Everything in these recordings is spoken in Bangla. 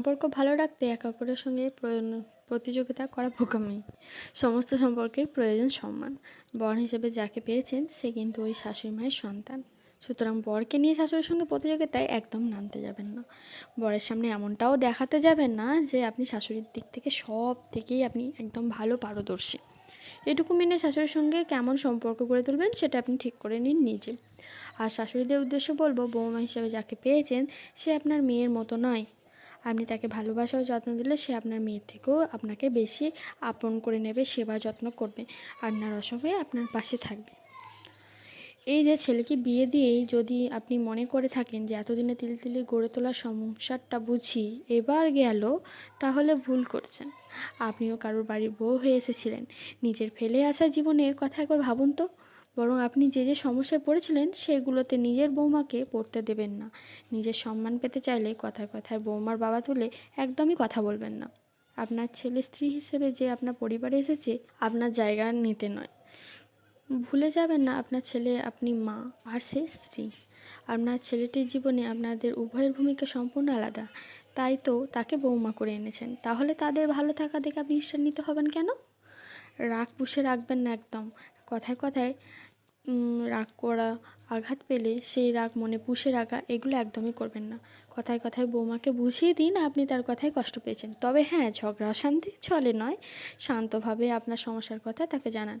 সম্পর্ক ভালো রাখতে একে অপরের সঙ্গে প্রতিযোগিতা করা বোকামি। সমস্ত সম্পর্কের প্রয়োজন সম্মান। বর হিসেবে যাকে পেয়েছেন, সে কিন্তু ওই শাশুড়ি মায়ের সন্তান। সুতরাং বরকে নিয়ে শাশুড়ির সঙ্গে প্রতিযোগিতায় একদম নামতে যাবেন না। বরের সামনে এমনটাও দেখাতে যাবেন না যে আপনি শাশুড়ির দিক থেকে সব থেকেই আপনি একদম ভালো পারদর্শী। এটুকু মেনে শাশুড়ির সঙ্গে কেমন সম্পর্ক গড়ে তুলবেন, সেটা আপনি ঠিক করে নিন নিজে। আর শাশুড়িদের উদ্দেশ্যে বলব, বৌমা হিসেবে যাকে পেয়েছেন, সে আপনার মেয়ের মতো নয়। আপনি তাকে ভালোবাসা ও যত্ন দিলে সে আপনার মেয়ের থেকেও আপনাকে বেশি আপন করে নেবে, সেবা যত্ন করবে, আপনার অসহায় আপনার পাশে থাকবে। এই যে ছেলেকে বিয়ে দিয়েই যদি আপনি মনে করে থাকেন যে এতদিনে তিল তিলে গড়ে তোলা সংসারটা বুঝি, এবার গেল, তাহলে ভুল করছেন। আপনিও কারোর বাড়ির বউ হয়ে এসেছিলেন। নিজের ফেলে আসা জীবনের কথা একবার ভাবুন তো। বরং আপনি যে যে সমস্যায় পড়েছিলেন, সেগুলোতে নিজের বৌমাকে পড়তে দেবেন না। নিজের সম্মান পেতে চাইলে কথায় কথায় বৌমার বাবা তুলে একদমই কথা বলবেন না। আপনার ছেলে স্ত্রী হিসেবে যে আপনার পরিবারে এসেছে, আপনার জায়গা নিতে নয়। ভুলে যাবেন না, আপনার ছেলে আপনি মা আর সে স্ত্রী। আপনার ছেলেটির জীবনে আপনাদের উভয়ের ভূমিকা সম্পূর্ণ আলাদা। তাই তো তাকে বৌমা করে এনেছেন। তাহলে তাদের ভালো থাকা দেখে আপনি ঈশ্বর নিতে হবেন কেন? রাগ পুষে রাখবেন না একদম। কথায় কথায় রাগ করা, আঘাত পেলে সেই রাগ মনে পুষে রাখা, এগুলো একদমই করবেন না। কথায় কথায় বৌমাকে বুঝিয়ে দিন আপনি তার কথায় কষ্ট পেয়েছেন। তবে হ্যাঁ ঝগড়া শান্তি চলে নয়, শান্তভাবে আপনার সমস্যার কথা তাকে জানান।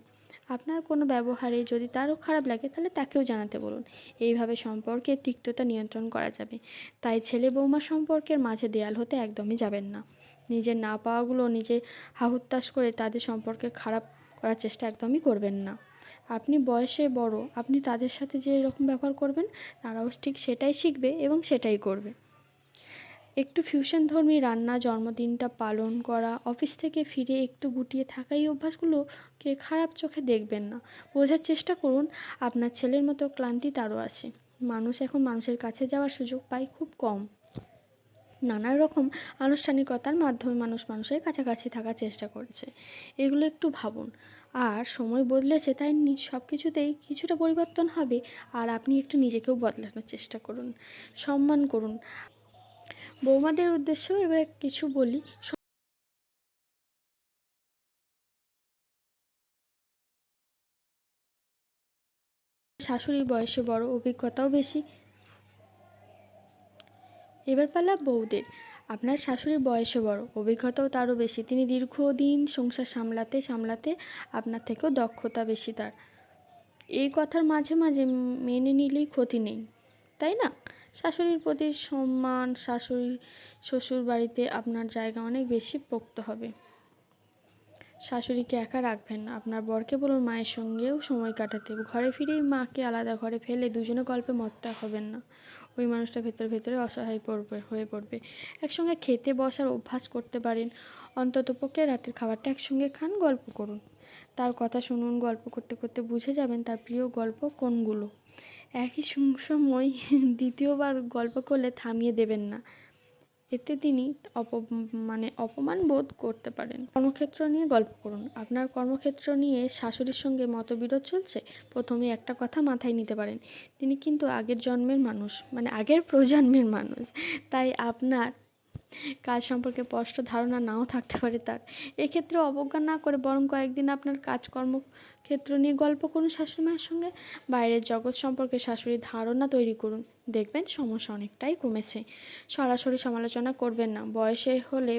আপনার কোনো ব্যবহারে যদি তারও খারাপ লাগে তাহলে তাকেও জানাতে বলুন। এইভাবে সম্পর্কে তিক্ততা নিয়ন্ত্রণ করা যাবে। তাই ছেলে বৌমা সম্পর্কের মাঝে দেয়াল হতে একদমই যাবেন না। নিজের না পাওয়াগুলো নিজে হাহুত্তাস করে তাদের সম্পর্কে খারাপ করার চেষ্টা একদমই করবেন না। আপনি বয়সে বড়, আপনি তাদের সাথে যে এরকম ব্যবহার করবেন, তারাও ঠিক সেটাই শিখবে এবং সেটাই করবে। একটু ফিউশন ধর্মী রান্না, জন্মদিনটা পালন করা অফিস থেকে ফিরে একটু গুটিয়ে থাকা, এই অভ্যাসগুলোকে খারাপ চোখে দেখবেন না। বোঝার চেষ্টা করুন, আপনার ছেলের মতো ক্লান্তি তারও আছে। মানুষ এখন মানুষের কাছে যাওয়ার সুযোগ পায় খুব কম। নানা রকম আনুষ্ঠানিকতার মাধ্যমে মানুষ মানুষের কাছাকাছি থাকার চেষ্টা করেছে। এগুলো একটু ভাবুন। আর সময় বদলেছে, তাই সব কিছুতেই কিছুটা পরিবর্তন হবে। আর আপনি একটু নিজেকেও বদলানোর চেষ্টা করুন। সম্মান করুন। বৌমাদের উদ্দেশ্যেও এবার কিছু বলি। শাশুড়ি বয়সে বড়, অভিজ্ঞতাও বেশি। এবার পালা বউদের। আপনার শাশুড়ি বয়সে বড়, অভিজ্ঞতাও তারও বেশি। তিনি দীর্ঘদিন সংসার সামলাতে সামলাতে আপনার থেকেও দক্ষতা বেশি তার। এই কথার মাঝে মাঝে মেনে নিলেই ক্ষতি নেই, তাই না? শাশুড়ির প্রতি সম্মান, শাশুড়ি শ্বশুর বাড়িতে আপনার জায়গা অনেক বেশি পোক্ত হবে। শাশুড়িকে একা রাখবেন না। আপনার বরকে বলুন মায়ের সঙ্গেও সময় কাটাতে। ঘরে ফিরেই মাকে আলাদা ঘরে ফেলে দুজনে গল্পে মত্তা হবেন না। ওই মানুষটা ভেতরে ভেতরে অসহায় পড়বে, হয়ে পড়বে। একসঙ্গে খেতে, বসার, অভ্যাস করতে পারেন। অন্ততপক্ষে রাতের খাবারটা একসঙ্গে খান, গল্প করুন। তার কথা শুনুন, গল্প করতে করতে বুঝে যাবেন তার প্রিয় গল্প কোনগুলো। একই সম- সময় দ্বিতীয়বার গল্প করলে থামিয়ে দেবেন না। এতে তিনি অপ মানে অপমান বোধ করতে পারেন। কর্মক্ষেত্র নিয়ে গল্প করুন। আপনার কর্মক্ষেত্র নিয়ে শাশুড়ির সঙ্গে মতবিরোধ চলছে? প্রথমে একটা কথা মাথায় নিতে পারেন। তিনি কিন্তু আগের জন্মের মানুষ মানে আগের প্রজন্মের মানুষ। তাই আপনার কাজ সম্পর্কে স্পষ্ট ধারণা নাও থাকতে পারে তার। এক্ষেত্রে অবজ্ঞা না করে বরং কয়েকদিন আপনার কাজকর্ম ক্ষেত্র নিয়ে গল্প করুন শাশুড়ি মায়ের সঙ্গে। বাইরের জগৎ সম্পর্কে শাশুড়ির ধারণা তৈরি করুন। দেখবেন সমস্যা অনেকটাই কমেছে। সরাসরি সমালোচনা করবেন না। বয়সে হলে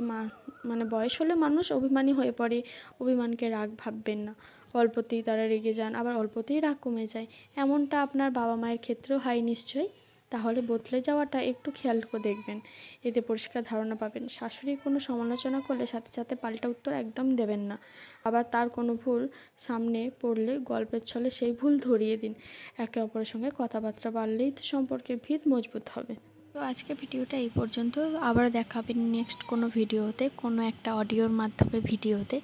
মানে বয়স হলে মানুষ অভিমানী হয়ে পড়ে। অভিমানকে রাগ ভাববেন না। অল্পতেই তারা রেগে যান, আবার অল্পতেই রাগ কমে যায়। এমনটা আপনার বাবা মায়ের ক্ষেত্রেও হয় নিশ্চয়ই। তাহলে বদলে যাওয়াটা একটু খেয়াল করে দেখবেন। এতে পরিষ্কার ধারণা পাবেন। শাশুড়ি কোনো সমালোচনা করলে সাথে সাথে পাল্টা উত্তর একদম দেবেন না। আবার তার কোনো ভুল সামনে পড়লে গল্পের ছলে সেই ভুল ধরিয়ে দিন। একে অপরের সঙ্গে কথাবার্তা বাড়লেই তো সম্পর্কের ভিত মজবুত হবে। তো আজকে ভিডিওটা এই পর্যন্ত। আবার দেখাবেন নেক্সট কোনো ভিডিওতে, কোনো একটা অডিওর মাধ্যমে ভিডিওতে।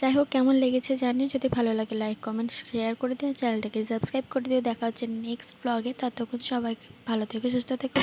যাই হোক, কেমন লেগেছে জানি যদি ভালো লাগে লাইক কমেন্ট শেয়ার করে দিও। চ্যানেলটাকে সাবস্ক্রাইব করে দিও। দেখা হচ্ছে নেক্সট ব্লগে ততক্ষণ সবাই ভালো থেকে, সুস্থ থেকে।